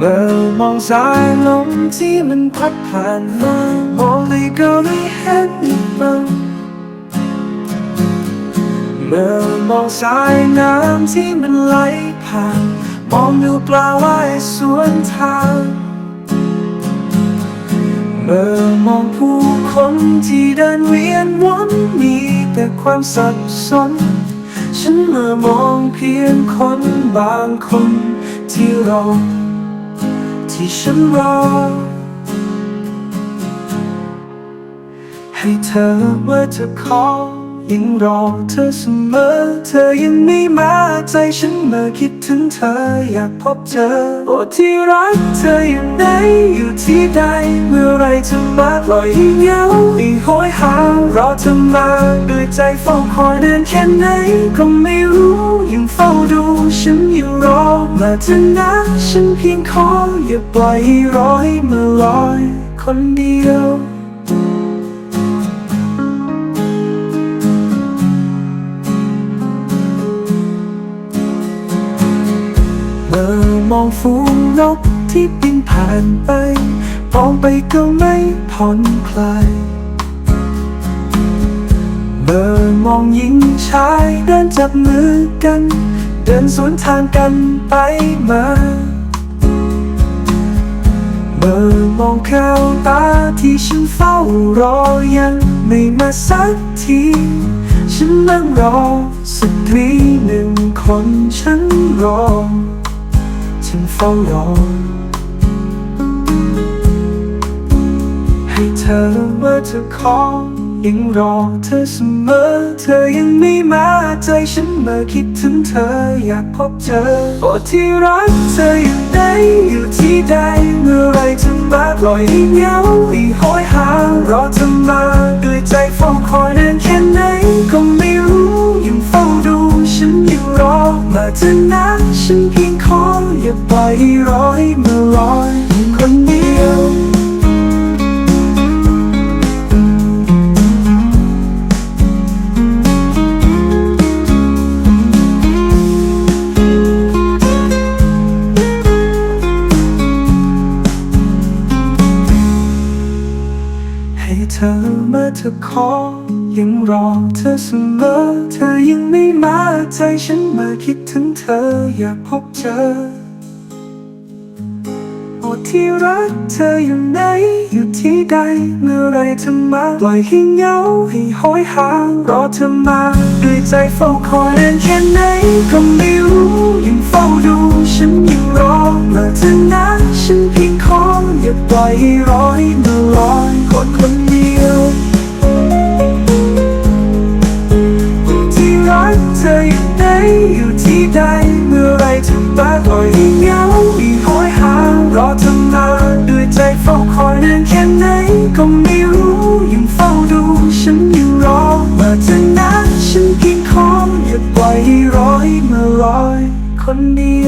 เมื่อมองสายลมที่มันพัดผ่านมามองเลยก็ไม่เห็นมันเมื่อมองสายน้ำที่มันไหลผ่าน มองดูปลาว่ายสวนทาง เมื่อมองผู้คนที่เดินเวียนวนมีแต่ความสับสน ฉันเมื่อมองเพียงคนบางคนที่รอ ที่ฉันรอ ให้เธอเมื่อเธอขอยังรอเธอเสมอ เธอยังไม่มาใจฉันเมื่อคิดถึงเธออยากพบเจอโอ้ที่รักเธออยู่ไหนอยู่ที่ใด เมื่อไรเธอมาปล่อยให้เหงาให้โหยหารอเธอมาด้วยใจเฝ้าคอยเดินแค่ไหนก็ไม่รู้ มาเธอนะฉันเพียงขออย่าปล่อยให้รอให้มาลอยคนเดียวเมื่อมองฝูงนกที่บินผ่านไปมองไปก็ไม่ผ่อนคลายเมื่อมองหญิงชายเดินจับมือกัน เดินสวนทางกันไปมา เมื่อมองแก้วตาที่ฉันเฝ้ารอยังไม่มาสักที ฉันนั่งรอสตรีหนึ่งคนฉันรอ ฉันเฝ้ารอ ให้เธอเมื่อเธอขอ ยังรอเธอเสมอ เธอยังไม่มาใจฉันเมื่อคิดถึงเธออยากพบเจอโอ้ที่รักเธออยู่ไหนอยู่ที่ใดเมื่อไรเธอมาปล่อยให้เหงาให้โหยหารอเธอมาด้วยใจเฝ้าคอยนานแค่ไหนก็ไม่รู้ยังเฝ้าดูฉันยู่รอมาเธอนะฉันเพียงขออย่าปล่อยให้รอให้มาลอ ให้เธอเมื่อเธอขอ ยังรอเธอเสมอ เธอยังไม่มาใจฉันเมื่อคิดถึงเธออยากพบเจอ โอ้ที่รักเธออยู่ไหนอยู่ที่ใด เมื่อไรเธอมาปล่อยให้เหงาให้โหยหารอเธอมาด้วยใจเฝ้าคอยนานแค่ไหนก็ไม่รู้ยังเฝ้าดูฉันยังรอเมื่อเธอนะฉันเพียงขออย่าปล่อยให้รอให้มาลอย คนคนเดียว ที่รักเธออยู่ไหนอยู่ที่ใดเมื่อไรถึงบ้านลอยที่เหงาอีห้อยหารอเธอมาด้วยใจเฝ้าคอยนานแค่ไหนก็ไม่รู้ยังเฝ้าดู ฉันอยู่รอมาเธอนะฉันกินของอย่าปล่อยให้ร้อยเมื่อร้อยคนเดียว